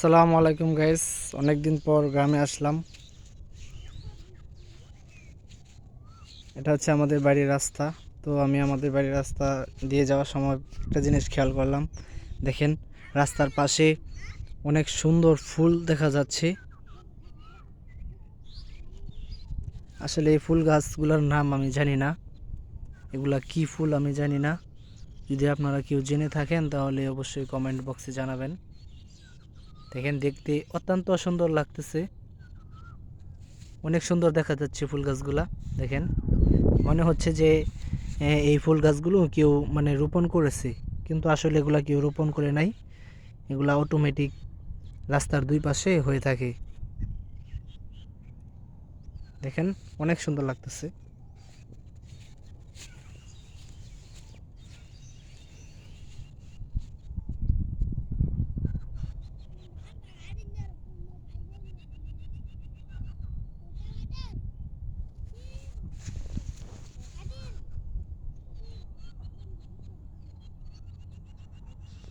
আসসালামু আলাইকুম গাইস অনেক দিন পর গ্রামে আসলাম। এটা হচ্ছে আমাদের বাড়ির রাস্তা। তো আমি আমাদের বাড়ির রাস্তা দিয়ে যাওয়ার সময় একটা জিনিস খেয়াল করলাম। দেখেন, রাস্তার পাশে অনেক সুন্দর ফুল দেখা যাচ্ছে। আসলে এই ফুল গাছগুলোর নাম আমি জানি না। এগুলা কি ফুল আমি জানি না। যদি আপনারা কেউ জেনে থাকেন, তাহলে অবশ্যই কমেন্ট বক্সে জানাবেন। দেখেন দেখতে অত্যন্ত সুন্দর লাগতেছে। অনেক সুন্দর দেখা যাচ্ছে ফুল গাছগুলা, দেখেন। মনে হচ্ছে যে এই ফুল গাছগুলো কেউ মানে রোপণ করেছে, কিন্তু আসলে এগুলা কেউ রোপণ করে নাই। এগুলা অটোমেটিক রাস্তার দুই পাশে হয়ে থাকে। দেখেন, অনেক সুন্দর লাগতেছে।